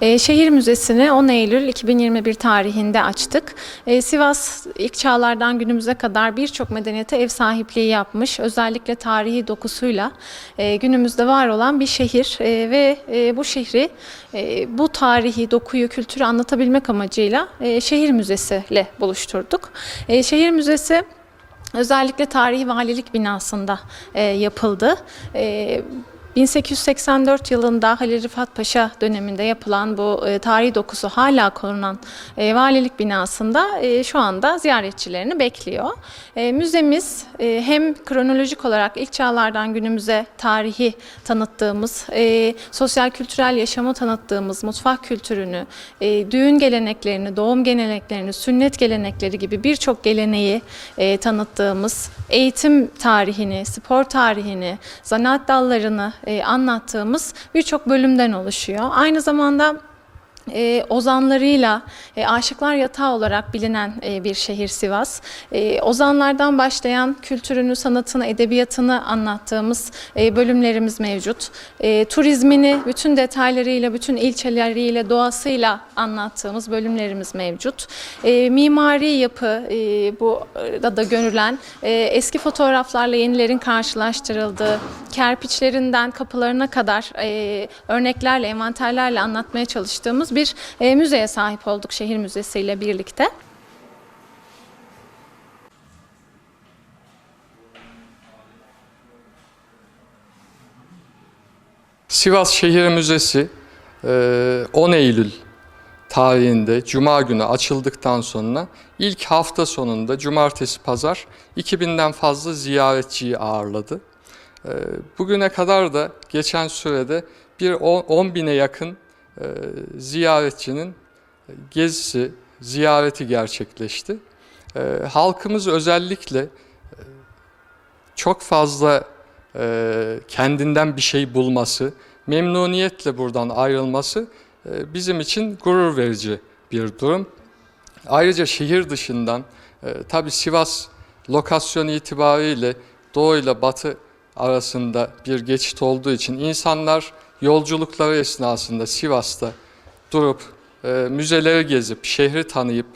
Ee, Şehir Müzesi'ni 10 Eylül 2021 tarihinde açtık. Ee, Sivas ilk çağlardan günümüze kadar birçok medeniyete ev sahipliği yapmış. Özellikle tarihi dokusuyla e, günümüzde var olan bir şehir Ee, ve e, bu şehri e, bu tarihi dokuyu, kültürü anlatabilmek amacıyla e, Şehir Müzesi ile buluşturduk. E, Şehir Müzesi Özellikle tarihi valilik binasında e, yapıldı. E, 1884 yılında Halil Rıfat Paşa döneminde yapılan bu e, tarihi dokusu hala korunan e, valilik binasında e, şu anda ziyaretçilerini bekliyor. E, müzemiz e, hem kronolojik olarak ilk çağlardan günümüze tarihi tanıttığımız, e, sosyal kültürel yaşamı tanıttığımız, mutfak kültürünü, e, düğün geleneklerini, doğum geleneklerini, sünnet gelenekleri gibi birçok geleneği e, tanıttığımız, eğitim tarihini, spor tarihini, zanaat dallarını anlattığımız birçok bölümden oluşuyor. Aynı zamanda e, ozanlarıyla e, aşıklar yatağı olarak bilinen e, bir şehir Sivas. E, ozanlardan başlayan kültürünü, sanatını, edebiyatını anlattığımız e, bölümlerimiz mevcut. E, turizmini bütün detaylarıyla, bütün ilçeleriyle, doğasıyla anlattığımız bölümlerimiz mevcut. E, mimari yapı e, bu da da görülen e, eski fotoğraflarla yenilerin karşılaştırıldığı, kerpiçlerinden kapılarına kadar e, örneklerle, envanterlerle anlatmaya çalıştığımız bir e, müzeye sahip olduk şehir müzesi ile birlikte. Sivas Şehir Müzesi e, 10 Eylül tarihinde Cuma günü açıldıktan sonra ilk hafta sonunda Cumartesi Pazar 2000'den fazla ziyaretçiyi ağırladı. E, Bugüne kadar da geçen sürede bir 10 bine yakın e, ziyaretçinin gezisi, ziyareti gerçekleşti. E, Halkımız özellikle e, çok fazla e, kendinden bir şey bulması, memnuniyetle buradan ayrılması e, bizim için gurur verici bir durum. Ayrıca şehir dışından, tabi Sivas lokasyon itibariyle doğu ile batı arasında bir geçit olduğu için insanlar yolculukları esnasında Sivas'ta durup e, müzeleri gezip, şehri tanıyıp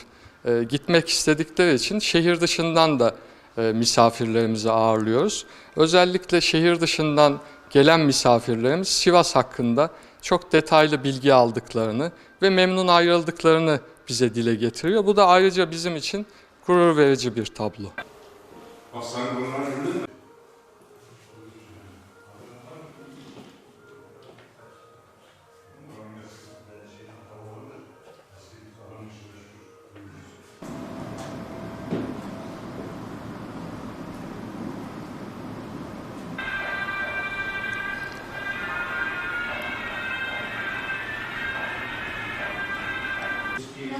e, gitmek istedikleri için şehir dışından da e, misafirlerimizi ağırlıyoruz. Özellikle şehir dışından gelen misafirlerimiz Sivas hakkında çok detaylı bilgi aldıklarını ve memnun ayrıldıklarını bize dile getiriyor. Bu da ayrıca bizim için gurur verici bir tablo. Aslan